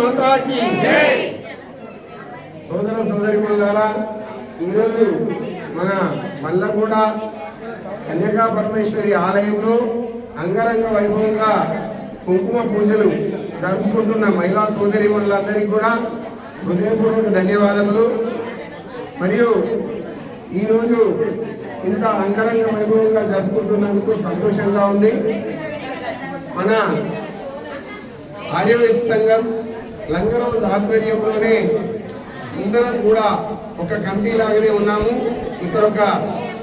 మాతాకి. సోదర సోదరి ఈరోజు మన మల్లగూడ కన్యకా పరమేశ్వరి ఆలయంలో అంగరంగ వైభవంగా కుంకుమ పూజలు జరుపుకుంటున్న మహిళా సోదరి మండలందరికీ కూడా హృదయపూర్వక ధన్యవాదములు. మరియు ఈరోజు ఇంత అంగరంగ వైభవంగా జరుపుకుంటున్నందుకు సంతోషంగా ఉంది. మన ఆర్యవైశ్య సంఘం లంగరోజు ఆధ్వర్యంలోనే అందరం కూడా ఒక కమిటీ లాగానే ఉన్నాము. ఇక్కడ ఒక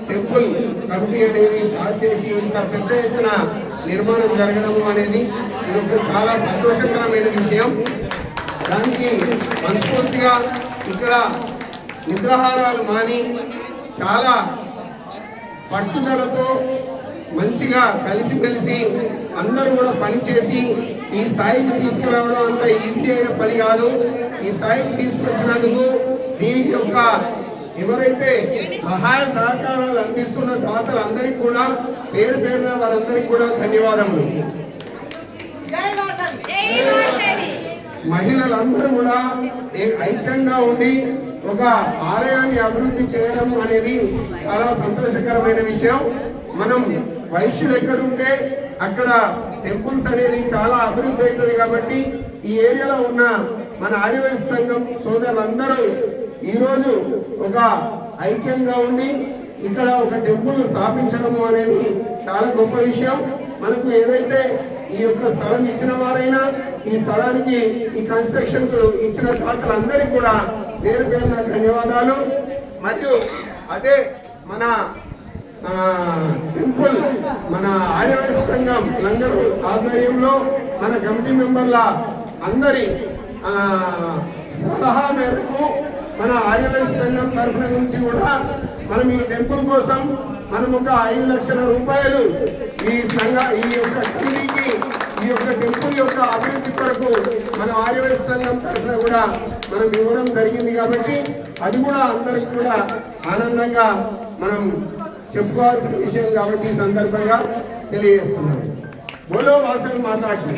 టెంపుల్ కమిటీ అనేది స్టార్ట్ చేసి ఇంత పెద్ద ఎత్తున నిర్మాణం జరగడము అనేది ఇది ఒక చాలా సంతోషకరమైన విషయం. దానికి మనస్ఫూర్తిగా ఇక్కడ నిద్రాహారాలు మాని చాలా పట్టుదలతో మంచిగా కలిసిమెలిసి అందరూ ఈ స్థాయికి తీసుకురావడం అంత ఈజీ అయిన పని కాదు. ఈ స్థాయికి తీసుకొచ్చినందుకు దీని యొక్క ఎవరైతే సహాయ సహకారాలు అందిస్తున్న దాతలందరికీ కూడా పేరు పేరున వారందరికీ కూడా ధన్యవాదములు. మహిళలందరూ కూడా ఐక్యంగా ఉండి ఒక ఆలయాన్ని అభివృద్ధి చేయడం అనేది చాలా సంతోషకరమైన విషయం. మనం వయస్సులు ఎక్కడుంటే అక్కడ టెంపుల్స్ అనేది చాలా అభివృద్ధి అవుతుంది కాబట్టి ఈ ఏరియాలో ఉన్న మన ఆదివాసీ సంఘం సోదరులందరూ ఈరోజు ఒక ఐక్యంగా ఉండి ఇక్కడ ఒక టెంపుల్ స్థాపించడం అనేది చాలా గొప్ప విషయం. మనకు ఏదైతే ఈ యొక్క స్థలం ఇచ్చిన వారైనా ఈ స్థలానికి ఈ కన్స్ట్రక్షన్కు ఇచ్చిన దాతలందరికీ కూడా పేరు పేరున ధన్యవాదాలు. మరియు అదే మన టెంపుల్ మన ఆర్యవైశ్య సంఘం లంగరు ఆధ్వర్యంలో మన కమిటీ మెంబర్ల అందరి సలహా మేరకు మన ఆర్యవైశ్య సంఘం తరఫున నుంచి కూడా మనం ఈ టెంపుల్ కోసం మనం ఒక ఐదు లక్షల రూపాయలు ఈ సంఘ ఈ యొక్క కమిటీకి ఈ యొక్క టెంపుల్ యొక్క అభివృద్ధి కొరకు మన ఆర్యవైశ్య సంఘం తరఫున కూడా మనం ఇవ్వడం జరిగింది కాబట్టి అది కూడా అందరికి కూడా ఆనందంగా మనం చెప్పుకోవాల్సిన విషయం కాబట్టి ఈ సందర్భంగా తెలియజేస్తున్నాం బోలో వాసవి మాతాకి.